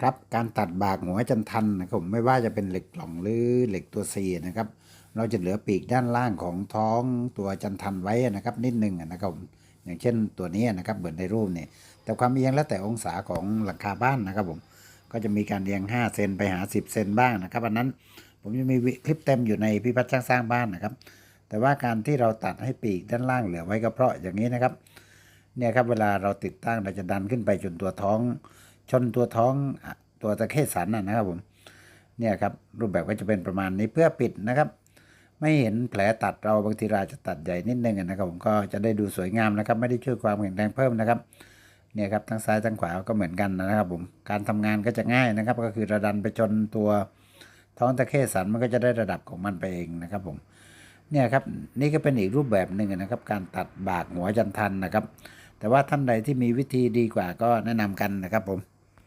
ครับการตัดบากหัวจันทันนะครับผมไม่ว่าจะเป็นเหล็กกล่องหรือเหล็กตัวซีนะครับ เราจะเหลือปีกด้านล่างของท้องตัวจันทันไว้นะครับ นิดหนึงนะครับผมอย่างเช่นตัวนี้นะครับเหมือนในรูปเนี่ยแต่ความเอียงแล้วแต่องศาของหลังคาบ้านนะครับผมก็จะมีการเอียง 5 เซนไปหา 10 เซนบ้างนะครับอันนั้นผมจะมีคลิปเต็มอยู่ในพิพัฒน์ช่างสร้างบ้านนะครับ แต่ว่าการที่เราตัดให้ปีกด้านล่างเหลือไว้ก็เพราะอย่างนี้นะครับเนี่ยครับเวลาเราติดตั้งเราจะดันขึ้นไปจนตัวท้อง ชนตัวท้องตัวตะเข้สันนะนะครับผมเนี่ยครับรูปแบบก็จะเป็นประมาณนี้เพื่อปิดนะครับ ไม่เห็นแผลตัดเราบางทีเราจะตัดใหญ่นิดนึงนะครับ ผมก็จะได้ดูสวยงามนะครับ ไม่ได้ช่วยความแข็งแรงเพิ่มนะครับเนี่ยครับทั้งซ้ายทั้งขวาก็เหมือนกันนะครับผมการทำงานก็จะง่ายนะครับ ก็คือราดันไปชนตัวท้องตะเข้สันมันก็จะได้ระดับของมันไปเองนะครับผมเนี่ยครับนี่ก็เป็นอีกรูปแบบหนึ่งนะครับ การตัดบากหัวจันทันนะครับ แต่ว่าท่านใดที่มีวิธีดีกว่าก็แนะนำกันนะครับผม